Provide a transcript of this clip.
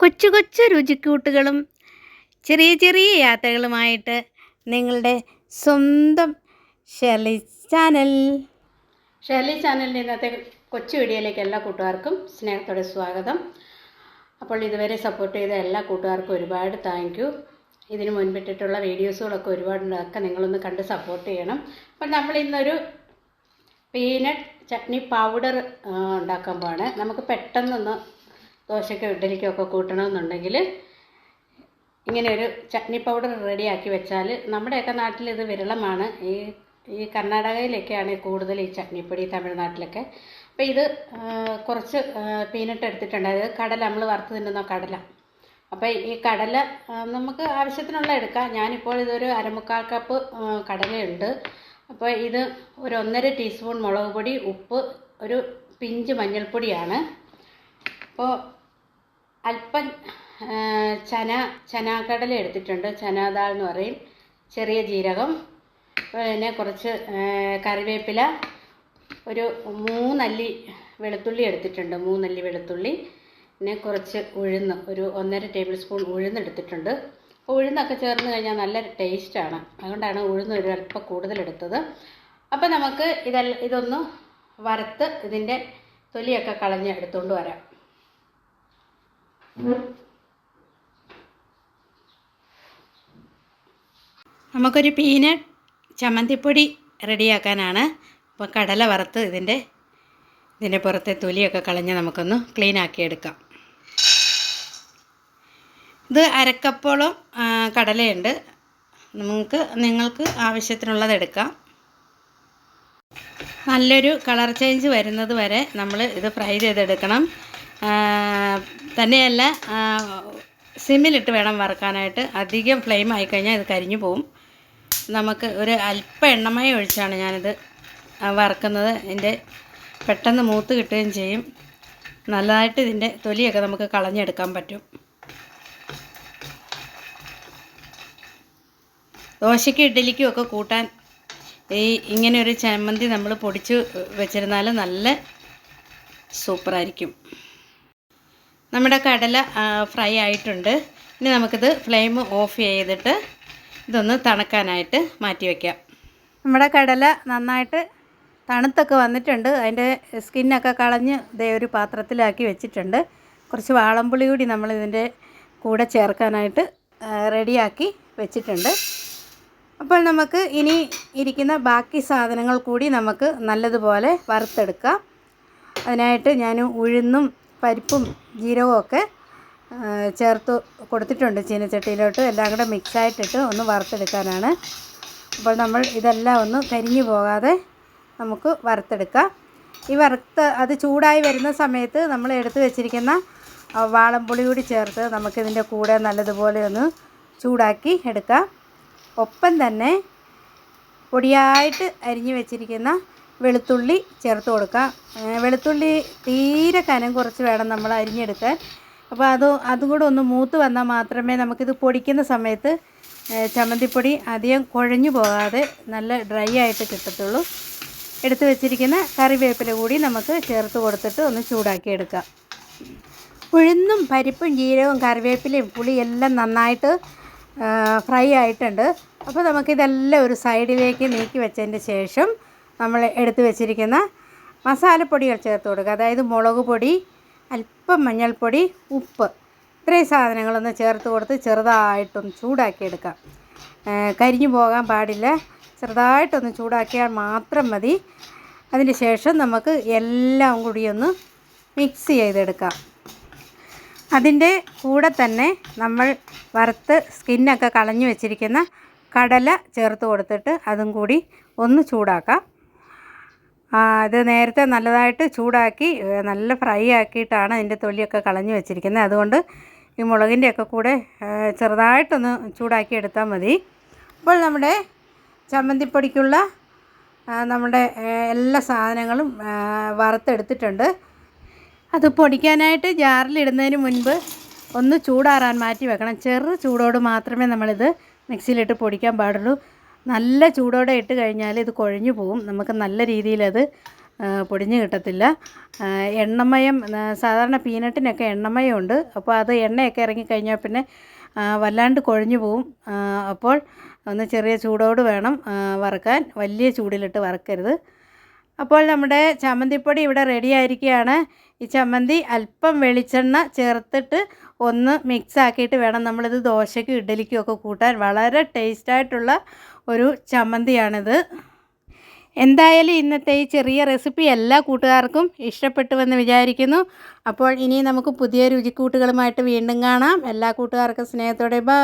കൊച്ചു കൊച്ചു രുചിക്കൂട്ടുകളും ചെറിയ ചെറിയ യാത്രകളുമായിട്ട് നിങ്ങളുടെ സ്വന്തം ഷെർലി ചാനൽ. ഷെർലി ചാനലിന്റെ ഇന്നത്തെ കൊച്ചു വീഡിയോയിലേക്ക് എല്ലാ കൂട്ടുകാർക്കും സ്നേഹത്തോടെ സ്വാഗതം. അപ്പോൾ ഇതുവരെ സപ്പോർട്ട് ചെയ്ത എല്ലാ കൂട്ടുകാർക്കും ഒരുപാട് താങ്ക് യു ഇതിന് മുൻപിട്ടിട്ടുള്ള വീഡിയോസുകളൊക്കെ ഒരുപാടുണ്ട് അതൊക്കെ നിങ്ങളൊന്ന് കണ്ട് സപ്പോർട്ട് ചെയ്യണം. അപ്പോൾ നമ്മൾ ഇന്നൊരു പീനട്ട് ചട്നി പൗഡർ ഉണ്ടാക്കാൻ പോവാണ്. നമുക്ക് പെട്ടെന്നൊന്ന് ദോശയ്ക്കോ ഇഡ്ഡലിക്കോ ഒക്കെ കൂട്ടണമെന്നുണ്ടെങ്കിൽ ഇങ്ങനെ ഒരു ചട്നി പൗഡർ റെഡിയാക്കി വെച്ചാൽ നമ്മുടെയൊക്കെ നാട്ടിൽ ഇത് വിരളമാണ്. ഈ ഈ കർണാടകയിലൊക്കെയാണ് കൂടുതൽ ഈ ചട്നിപ്പൊടി തമിഴ്നാട്ടിലൊക്കെ. അപ്പോൾ ഇത് കുറച്ച് പീനട്ട് എടുത്തിട്ടുണ്ട്. അതായത് കടല നമ്മൾ വറുത്ത് തിന്നുന്ന കടല. അപ്പോൾ ഈ കടല നമുക്ക് ആവശ്യത്തിനുള്ള എടുക്കാം. ഞാനിപ്പോൾ ഇതൊരു അരമുക്കാൽ കപ്പ് കടലയുണ്ട്. അപ്പോൾ ഇത് ഒരു ഒന്നര ടീസ്പൂൺ മുളക് പൊടി ഉപ്പ് ഒരു പിഞ്ച് മഞ്ഞൾപ്പൊടിയാണ്. അപ്പോൾ അല്പം ചന ചനാക്കടല എടുത്തിട്ടുണ്ട്. ചനാദാൾ എന്ന് പറയും. ചെറിയ ജീരകം പിന്നെ കുറച്ച് കറിവേപ്പില ഒരു മൂന്നല്ലി വെളുത്തുള്ളി എടുത്തിട്ടുണ്ട്. മൂന്നല്ലി വെളുത്തുള്ളി പിന്നെ കുറച്ച് ഉഴുന്ന് ഒരു ഒന്നര ടേബിൾ സ്പൂൺ ഉഴുന്ന് എടുത്തിട്ടുണ്ട്. ഉഴുന്നൊക്കെ ചേർന്ന് കഴിഞ്ഞാൽ നല്ല ടേസ്റ്റാണ്. അതുകൊണ്ടാണ് ഉഴുന്ന് ഒരു അല്പം കൂടുതലെടുത്തത് അപ്പോൾ നമുക്ക് ഇതെല്ലാം ഇതൊന്ന് വറുത്ത് ഇതിന്റെ തൊലിയൊക്കെ കളഞ്ഞ് എടുത്തുകൊണ്ട് വരാം. നമുക്കൊരു പീനട്ട് ചമ്മന്തിപ്പൊടി റെഡിയാക്കാനാണ്. അപ്പോൾ കടല വറുത്ത് ഇതിന്റെ ഇതിന്റെ പുറത്തെ തൊലിയൊക്കെ കളഞ്ഞ് നമുക്കൊന്ന് ക്ലീൻ ആക്കി എടുക്കാം. ഇത് അരക്കപ്പോളം കടലയുണ്ട്. നമുക്ക് നിങ്ങൾക്ക് ആവശ്യത്തിനുള്ളത് എടുക്കാം. നല്ലൊരു കളർ ചേഞ്ച് വരുന്നത് വരെ നമ്മൾ ഇത് ഫ്രൈ ചെയ്തെടുക്കണം. തന്നെയല്ല സിമ്മിലിട്ട് വേണം വറുക്കാനായിട്ട്. അധികം ഫ്ലെയിം ആയിക്കഴിഞ്ഞാൽ ഇത് കരിഞ്ഞു പോവും. നമുക്ക് ഒരു അല്പ എണ്ണമയം ഒഴിച്ചാണ് ഞാനിത് വറുക്കുന്നത്. ഇതിന്റെ പെട്ടെന്ന് മൂത്ത് കിട്ടുകയും ചെയ്യും. നല്ലതായിട്ട് ഇതിന്റെ തൊലിയൊക്കെ നമുക്ക് കളഞ്ഞെടുക്കാൻ പറ്റും. ദോശയ്ക്കും ഇഡ്ഡലിക്കും ഒക്കെ കൂട്ടാൻ ഈ ഇങ്ങനെ ഒരു ചമ്മന്തി നമ്മൾ പൊടിച്ച് വെച്ചിരുന്നാൽ നല്ല സൂപ്പറായിരിക്കും. നമ്മുടെ കടല ഫ്രൈ ആയിട്ടുണ്ട്. ഇനി നമുക്കിത് ഫ്ലെയിം ഓഫ് ചെയ്തിട്ട് ഇതൊന്ന് തണുക്കാനായിട്ട് മാറ്റി വയ്ക്കാം നമ്മുടെ കടല നന്നായിട്ട് തണുത്തൊക്കെ വന്നിട്ടുണ്ട്. അതിന്റെ സ്കിന്നൊക്കെ കളഞ്ഞ് ഇതേ ഒരു പാത്രത്തിലാക്കി വെച്ചിട്ടുണ്ട്. കുറച്ച് വാളംപുളി കൂടി നമ്മൾ ഇതിന്റെ കൂടെ ചേർക്കാനായിട്ട് റെഡിയാക്കി വെച്ചിട്ടുണ്ട്. അപ്പോൾ നമുക്ക് ഇനി ഇരിക്കുന്ന ബാക്കി സാധനങ്ങൾ കൂടി നമുക്ക് നല്ലതുപോലെ വറുത്തെടുക്കാം. അതിനായിട്ട് ഞാൻ ഉഴുന്നും പരിപ്പും ജീരകവും ഒക്കെ ചേർത്ത് കൊടുത്തിട്ടുണ്ട് ചീനച്ചട്ടിയിലോട്ട്. എല്ലാം കൂടെ മിക്സായിട്ടിട്ട് ഒന്ന് വറുത്തെടുക്കാനാണ്. അപ്പോൾ നമ്മൾ ഇതെല്ലാം ഒന്ന് കരിഞ്ഞു പോകാതെ നമുക്ക് വറുത്തെടുക്കാം. ഈ വറുത്ത് അത് ചൂടായി വരുന്ന സമയത്ത് നമ്മൾ എടുത്തു വെച്ചിരിക്കുന്ന വാളമ്പുളി കൂടി ചേർത്ത് നമുക്കിതിന്റെ കൂടെ നല്ലതുപോലെ ഒന്ന് ചൂടാക്കി എടുക്കാം. ഒപ്പം തന്നെ പൊടിയായിട്ട് അരിഞ്ഞു വെച്ചിരിക്കുന്ന വെളുത്തുള്ളി ചേർത്ത് കൊടുക്കാം. വെളുത്തുള്ളി തീരെ കനം കുറച്ച് വേണം നമ്മൾ അരിഞ്ഞെടുക്കാൻ. അപ്പോൾ അത് അതും കൂടെ ഒന്ന് മൂത്ത് വന്നാൽ മാത്രമേ നമുക്കിത് പൊടിക്കുന്ന സമയത്ത് ചമ്മന്തിപ്പൊടി അധികം കുഴഞ്ഞു പോകാതെ നല്ല ഡ്രൈ ആയിട്ട് കിട്ടത്തുള്ളൂ. എടുത്തു വെച്ചിരിക്കുന്ന കറിവേപ്പില കൂടി നമുക്ക് ചേർത്ത് കൊടുത്തിട്ട് ഒന്ന് ചൂടാക്കി എടുക്കാം. ഉഴുന്നും പരിപ്പും ജീരകവും കറിവേപ്പിലയും പുളിയും എല്ലാം നന്നായിട്ട് ഫ്രൈ ആയിട്ടുണ്ട്. അപ്പോൾ നമുക്കിതെല്ലാം ഒരു സൈഡിലേക്ക് നീക്കി വെച്ചതിന്റെ ശേഷം നമ്മൾ എടുത്തു വെച്ചിരിക്കുന്ന മസാലപ്പൊടികൾ ചേർത്ത് കൊടുക്കുക. അതായത് മുളക് പൊടി അല്പം മഞ്ഞൾപ്പൊടി ഉപ്പ്. ഇത്രയും സാധനങ്ങളൊന്ന് ചേർത്ത് കൊടുത്ത് ചെറുതായിട്ടൊന്ന് ചൂടാക്കി എടുക്കാം. കരിഞ്ഞു പോകാൻ പാടില്ല. ചെറുതായിട്ടൊന്ന് ചൂടാക്കിയാൽ മാത്രം മതി. അതിന് ശേഷം നമുക്ക് എല്ലാം കൂടി ഒന്ന് മിക്സ് ചെയ്തെടുക്കാം. അതിന്റെ കൂടെ തന്നെ നമ്മൾ വറുത്ത് സ്കിന്നൊക്കെ കളഞ്ഞു വെച്ചിരിക്കുന്ന കടല ചേർത്ത് കൊടുത്തിട്ട് അതും കൂടി ഒന്ന് ചൂടാക്കാം. ഇത് നേരത്തെ നല്ലതായിട്ട് ചൂടാക്കി നല്ല ഫ്രൈ ആക്കിയിട്ടാണ് അതിന്റെ തൊലിയൊക്കെ കളഞ്ഞു വെച്ചിരിക്കുന്നത്. അതുകൊണ്ട് ഈ മുളകിന്റെ ഒക്കെ കൂടെ ചെറുതായിട്ടൊന്ന് ചൂടാക്കി എടുത്താൽ മതി. അപ്പോൾ നമ്മുടെ ചമ്മന്തിപ്പൊടിക്കുള്ള നമ്മുടെ എല്ലാ സാധനങ്ങളും വറുത്തെടുത്തിട്ടുണ്ട്. അത് പൊടിക്കാനായിട്ട് ജാറിലിടുന്നതിന് മുൻപ് ഒന്ന് ചൂടാറാൻ മാറ്റി വെക്കണം. ചെറു ചൂടോട് മാത്രമേ നമ്മളിത് മിക്സിയിലിട്ട് പൊടിക്കാൻ പാടുള്ളൂ. നല്ല ചൂടോടെ ഇട്ട് കഴിഞ്ഞാൽ ഇത് കുഴഞ്ഞു പോവും നമുക്ക് നല്ല രീതിയിലത് പൊടിഞ്ഞു കിട്ടത്തില്ല. എണ്ണമയം സാധാരണ പീനട്ടിനൊക്കെ എണ്ണമയം ഉണ്ട്. അപ്പോൾ അത് എണ്ണയൊക്കെ ഇറങ്ങിക്കഴിഞ്ഞാൽ പിന്നെ വല്ലാണ്ട് കുഴഞ്ഞു പോവും അപ്പോൾ ഒന്ന് ചെറിയ ചൂടോട് വേണം വറുക്കാൻ. വലിയ ചൂടിലിട്ട് വറുക്കരുത്. അപ്പോൾ നമ്മുടെ ചമ്മന്തിപ്പൊടി ഇവിടെ റെഡി ആയിരിക്കുകയാണ്. ഈ ചമ്മന്തി അല്പം വെളിച്ചെണ്ണ ചേർത്തിട്ട് ഒന്ന് മിക്സ് ആക്കിയിട്ട് വേണം നമ്മളിത് ദോശയ്ക്കും ഇഡ്ഡലിക്കും ഒക്കെ കൂട്ടാൻ. വളരെ ടേസ്റ്റായിട്ടുള്ള ഒരു ചമ്മന്തിയാണിത്. എന്തായാലും ഇന്നത്തെ ഈ ചെറിയ റെസിപ്പി എല്ലാ കൂട്ടുകാർക്കും ഇഷ്ടപ്പെട്ടുവെന്ന് വിചാരിക്കുന്നു. അപ്പോൾ ഇനി നമുക്ക് പുതിയ രുചിക്കൂട്ടുകളുമായിട്ട് വീണ്ടും കാണാം. എല്ലാ കൂട്ടുകാർക്കും സ്നേഹത്തോടെ ബൈ